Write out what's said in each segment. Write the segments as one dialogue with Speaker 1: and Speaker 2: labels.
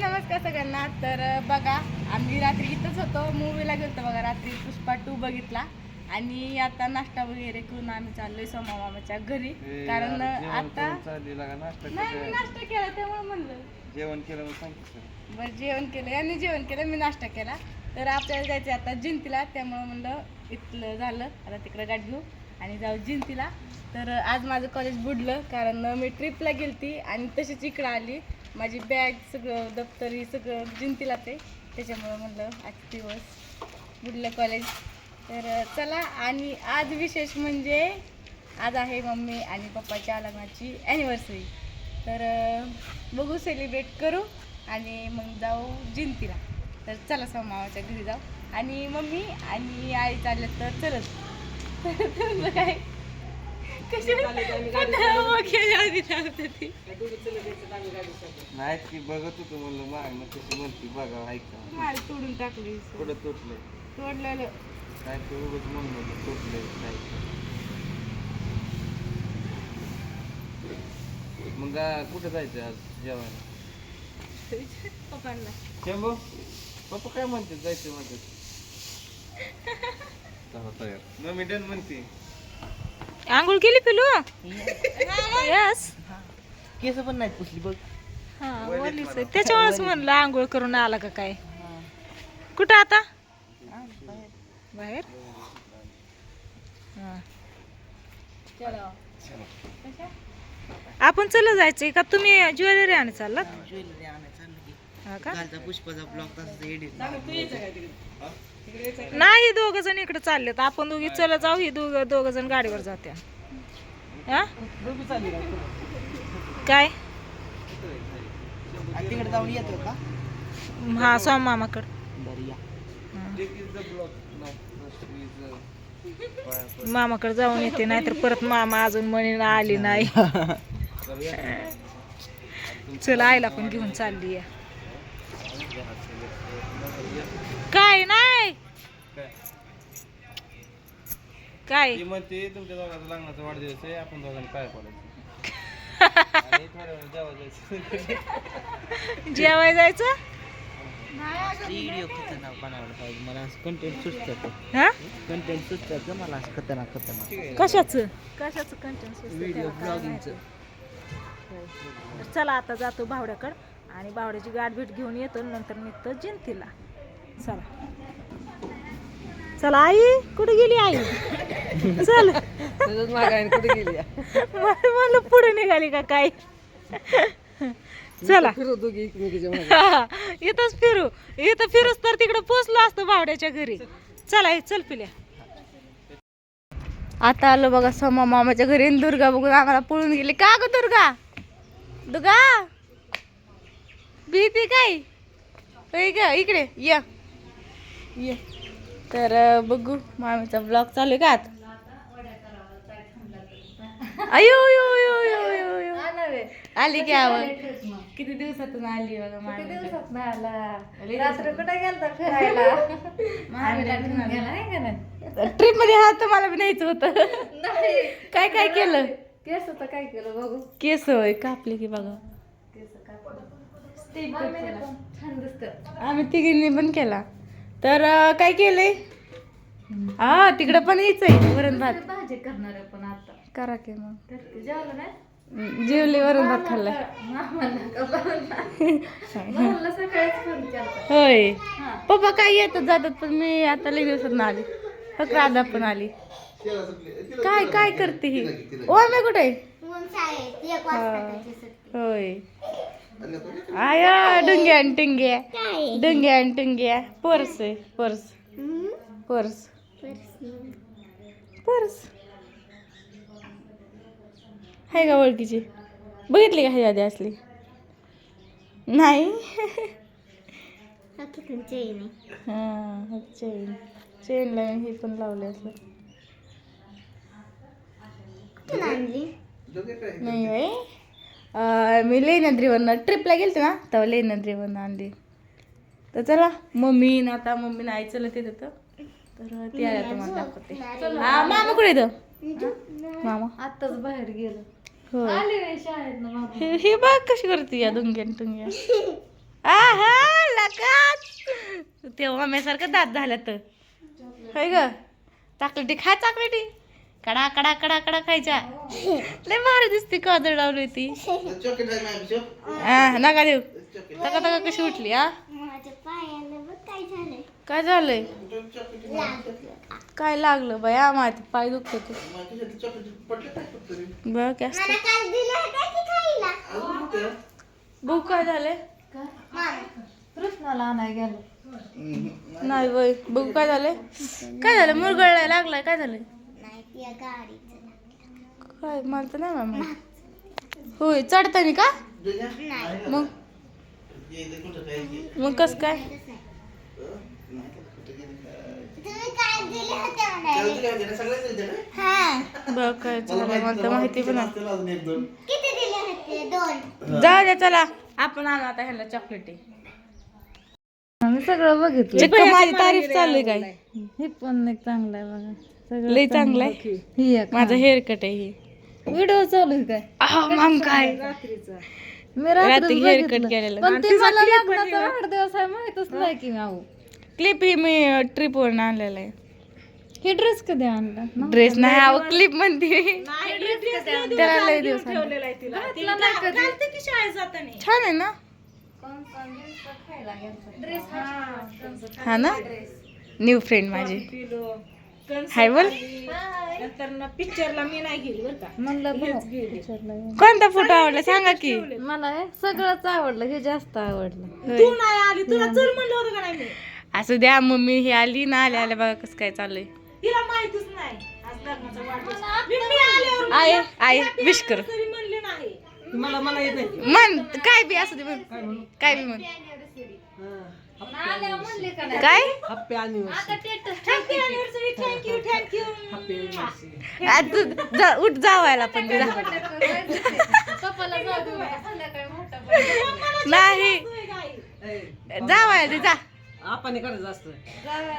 Speaker 1: नमस्कार सगळ्यांना. तर बघा आम्ही रात्री इथंच होतो. मूवीला गेलतो बघा रात्री पुष्पा टू बघितला. आणि आता नाश्ता वगैरे करून आम्ही चाललोय सोमा मामाच्या घरी. कारण आता नाही मी नाश्ता केला त्यामुळे म्हणलं.
Speaker 2: जेवण केलं
Speaker 1: बरं जेवण केलं यांनी जेवण केलं मी नाश्ता केला. तर आपल्याला जायचं आता जिंतीला. त्यामुळं म्हणलं इथलं झालं. आता तिकडं गाठ घेऊ. आणि जाऊ जिंतीला. तर आज माझं कॉलेज बुडलं कारण मी ट्रिपला गेलती आणि तशीच इकडं आली. माझी बॅग सगळं दप्तरी सगळं जिंतीला ते. त्याच्यामुळं म्हणलं आज दिवस बुडलं कॉलेज तर चला आणि आज विशेष म्हणजे आज आहे मम्मी आणि पप्पाच्या लग्नाची ॲनिव्हर्सरी तर बघू सेलिब्रेट करू आणि मग जाऊ जिंतीला. तर चला मामाच्या घरी जाऊ. आणि मम्मी आणि आई चाललं तर चलत. काय
Speaker 2: नाही की बघत होतो म्हणलं माग मग कशी म्हणते बघा ऐका.
Speaker 1: तोडून टाकली.
Speaker 2: कुठं तुटलंय
Speaker 1: तोडलेलं.
Speaker 2: काय ते उगच म्हणलं तुटलंय काय मग कुठं जायचं आज जेवायला?
Speaker 1: पप्पांना.
Speaker 2: शंभू पप्पा काय म्हणते जायचं म्हणते मम्मी डन म्हणते.
Speaker 3: आंघोळ केली पिलू? यस
Speaker 4: केस पण नाही पुसली बघ.
Speaker 3: हा त्याच्यामुळेच म्हणलं आंघोळ करून आला का काय? कुठं आता? बाहेर? हा. आपण चला जायचंय का? तुम्ही ज्वेलरी आणि चाललात?
Speaker 4: ज्वेलरी
Speaker 3: हा
Speaker 4: कालचा पुष्पाचा ब्लॉग तसाच एडिट
Speaker 3: नाही दोघ जण इकडे चाललेत. आपण दोघी चला जाऊ ही दोघ दोघ जण गाडीवर जात्या. हा? काय?
Speaker 4: तिकडे जाऊन येतो का?
Speaker 3: हा सोम मामाकड. मामाकडे जाऊन येते नाहीतर परत मामा अजून म्हणे आली नाही. चल आईला पण घेऊन चालली या. काय नाही? काय?
Speaker 2: ती म्हणते तुमच्या दोघांचा लग्नाचा वाढदिवस आहे आपण दोघांनी काय पडायचं आणि थोड्या वेळ जेवायला जायचं.
Speaker 3: जेवाय जायचं?
Speaker 4: व्हिडिओ खतरनाक बनवायला पाहिजे. मला असं कंटेंट सुचतात
Speaker 3: हा?
Speaker 4: कंटेंट सुचतात मला असं खतरनाक खतरनाक.
Speaker 3: कशाच? कशाच कंटेंट
Speaker 4: व्हिडिओ ब्लॉगिंगचं
Speaker 3: चला आता जातो भावड्याकड. आणि भावड्याची गाठ भेट घेऊन येतो नंतर निघतो जिंतीला. चला. चला आई कुठे गेली आई? चल.
Speaker 4: कुठे गेली
Speaker 3: म्हणलं पुढे निघाली का काय? चला. इथंच फिरू. इथं फिरूस तर तिकडे पोचलो असतो भावड्याच्या घरी. चला चल पिल्या.
Speaker 1: आता आलो बघा सोमा मामाच्या घरी दुर्गा बघून आम्हाला पळून गेली. का ग दुर्गा? दुर्गा? भीती काय? इकडे ये. ये. तर बघू मामीचा ब्लॉग चालू आहे का आता? अयो अयो अयो अयो अयो अयो आली की आवड किती दिवसातून आली बघा मामी रात्र कुठे गेलता फिरायला? ट्रिपमध्ये हा तर मला बी न्यायचं होतं. काय काय केलं? केस होतं काय केलं बघू? केस होय कापले की बघा. आम्ही तिघींनी पण केला. तर काय केलंय? हा तिकडं पण यायचंय वरण भात. भाजी करणार पण आता. करा की मग. जेवले वरण भात खाल्लाय होय. पप्पा काय येतात जातात पण मी आता लई दिवसात आली. फक्त राधा पण आली. काय काय करते ही? ओ मी कुठे? हा. होय. आया डुंग्या टिंग्या. डुंग्या आणि टिंग्या. पर्स आहे पर्स. पर्स. पर्स. आहे का ओळखीची? बघितली का ह्याच्या आधी असली? नाही. हां चेन चेनला हे पण लावले असं नाही मी लेण्याद्रीवरनं ट्रिपला गेलते ना तेव्हा लेण्याद्रीवरनं आणली तर चला मम्मी ना आता मम्मी नाही चलत येत होतं तर ती आल्या तुम्हाला दाखवते हा मामा कुठे येतं मामा
Speaker 3: आताच बाहेर गेलो
Speaker 1: हो हे हे बघ कशी करते या दुंग्यान टुंग्या आ आहा लकात तेव्हा मम्यासारखं दात झालं तर होय ग चॉकलेटी खा चॉकलेटी कडा कडा कडा कडा खायच्या. लय भारी दिसते कादळ लावली ती.
Speaker 2: चॉकलेट आहे माझ्या बिशप.
Speaker 1: हा नका देऊ. तका तका कशी उठली हा? काय झालंय. काय लागलं बाया माझे पाय दुखत
Speaker 2: तरी.
Speaker 1: बघ काय
Speaker 2: होतं.
Speaker 1: झालंय?
Speaker 3: कृष्णाला आणाय गेलो.
Speaker 1: नाही बाई बघू काय झालंय? काय झालं मुरगळायला लागलाय काय झालंय? काय मला तर नाही मामा होय चढतानी का. मग. मग कस काय? बघ काय झालं मला तर माहिती पण नाही.
Speaker 2: असतील अजून एक दोन.
Speaker 1: जाऊ द्या चला. आपण आणू आता ह्याला चॉकलेटी
Speaker 3: आम्ही सगळं बघितलं.
Speaker 1: माझी तारीफ चालू आहे काय?
Speaker 3: हे पण एक चांगलं आहे बघा.
Speaker 1: लई चांगलं आहे.
Speaker 3: ही एक
Speaker 1: माझं हेअर कट आहे हे.
Speaker 3: व्हिडिओ चालू आहे काय?
Speaker 1: आह, मग काय?
Speaker 3: मी
Speaker 1: रात्री
Speaker 3: रात्रीच
Speaker 1: hair cut
Speaker 3: बघितलं.
Speaker 1: केलेलं.
Speaker 3: पण ते मला लग्नाचा वाढदिवस आहे माहितच नाही की माऊ
Speaker 1: क्लिप ही मी ट्रिप वरून आणलेला आहे.
Speaker 3: हे ड्रेस कधी आणला? ना?
Speaker 1: ड्रेस नाही अहो क्लिप म्हणते. त्याला लय दिवस आणले. छान आहे ना? हा ना? न्यू फ्रेंड माझी. हाय बोल.
Speaker 3: पिक्चरला मी नाही गेली बरं का. म्हणलं पिक्चरला
Speaker 1: कोणता फोटो आवडला? सांगा की.
Speaker 3: मला हे सगळंच आवडलं हे जास्त आवडलं.
Speaker 1: तू
Speaker 3: नाही आली तुला चल म्हणलं होतं का नाही
Speaker 1: असू द्या मम्मी ही आली ना आल्या आल्या बघा कसं काय चाललंय.
Speaker 3: तिला माहितीच नाही. आज लग्नाचा वाढदिवस. मी मी आल्यावर
Speaker 1: आय आय विश कर.
Speaker 3: तरी म्हणले नाही.
Speaker 1: म्हण काय बी असू दे म्हण. काय बी म्हण. काय जा उठ जावायला पण. नाही. जावायला जा.
Speaker 4: आपण करायचं असतं.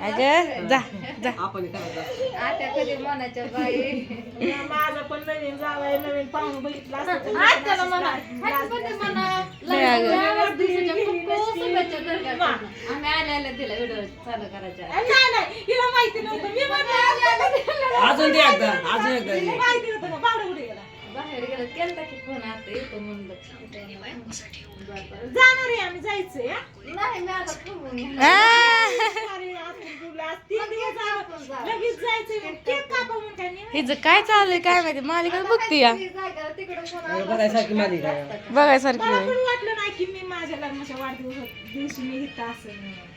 Speaker 1: अगं जा जा.
Speaker 4: आपण करायचं असतं.
Speaker 3: माझं पण नवीन जावं नवीन पाहून बघितलं असतं आज त्याला म्हणा.
Speaker 1: नाही
Speaker 3: नाही हिला माहिती नव्हतं. मी म्हणलं
Speaker 4: अजून दे एकदा अजून एकदा दे.
Speaker 3: माहिती नव्हतं ना बावडं कुठे गेला? जाणार आहे आम्ही जायचंय हा?
Speaker 1: आ,
Speaker 3: अरे, आपण बोललो, आज तीन दिवस झालं. लगेच जायचंय मग केक कापा म्हणून काय नाही.
Speaker 1: हिचं काय चाललंय काय माहिती? मालिका बघते या
Speaker 4: बघायसारखी माझी काय
Speaker 1: बघायसारखी
Speaker 3: मला
Speaker 1: होय.
Speaker 3: पण वाटलं नाही की मी माझ्या लग्नाच्या वाढदिवस दिवशी मी इथं असेल म्हणून.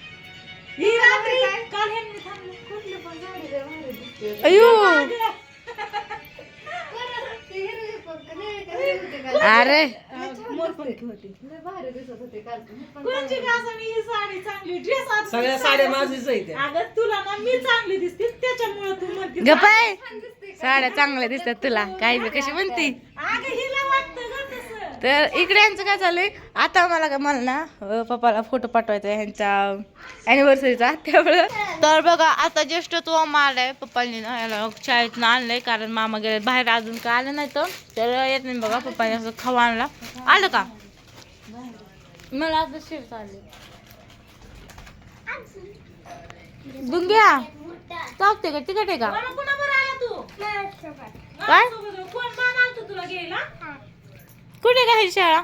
Speaker 3: ही रात्री काल ह्यांनी थांबलं कुठलं पण झाड
Speaker 1: अयो अरे.
Speaker 3: मोरपंखी होती कोणची घास आणि ही साडी चांगली ड्रेस
Speaker 4: सगळ्या साड्या माझीच आहे त्या.
Speaker 3: अगं तुला ना मी चांगली दिसते त्याच्यामुळे तू म्हणते
Speaker 1: गपाय साड्या चांगल्या दिसतात तुला. काय बी कशी म्हणती
Speaker 3: अगं हिला वाटतं ग तसं
Speaker 1: तर इकडे यांचं काय चाललंय? आता मला का मला ना पप्पाला फोटो पाठवायचा आहे ह्यांच्या अॅनिव्हर्सरीचा त्यामुळं. तर बघा आता जस्ट तो मारलाय पप्पांनी ना याला शाळेतनं आणलंय कारण मामा गेले बाहेर अजून काय आलं नाही तर. तर येत नाही बघा पप्पाने असं खवा आणला. आलं का? मला आता शिर चालली बुंग्या चालते का? तिकट आहे का?
Speaker 3: मला
Speaker 1: काय? कुठे काय शाळा?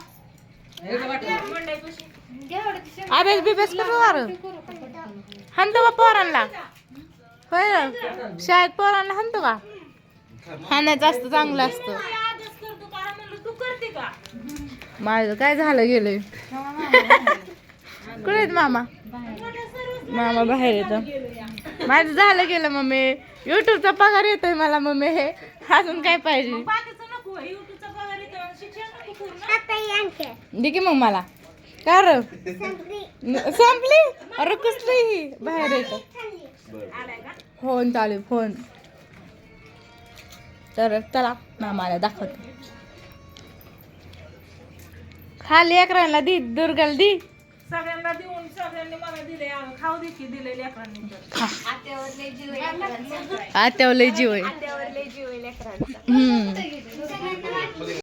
Speaker 1: अभ्यास बिभ्यास करू बरं हाणतो का पोरांना? होय. शाळेत पोरांना हाणतो का? हाणायचं असतं चांगलं असतं. माझं काय झालं गेलंय? कुठे आहेत मामा? मामा बाहेर येतं. माझं झालं गेलं मम्मी. युट्यूबचा पगार येतोय मला मम्मी. हे अजून काय पाहिजे
Speaker 3: बाकीचं नको युट्यूबचा पगार येतो आणि शिक्षण नको करू ना
Speaker 1: दे की मग मला. काय र? संपली? अरे कसली? ही बाहेर येतं
Speaker 3: का
Speaker 1: फोन चालू आहे, फोन. तर चला मामाला दाखवते. खाली अकराला दी दुर्गाला दी.
Speaker 3: सगळ्यांना देऊन सगळ्यांनी मला दिले. खाऊ दे की दिले लेकरांनी
Speaker 1: आत्यावर लय जीव आहे हम्म.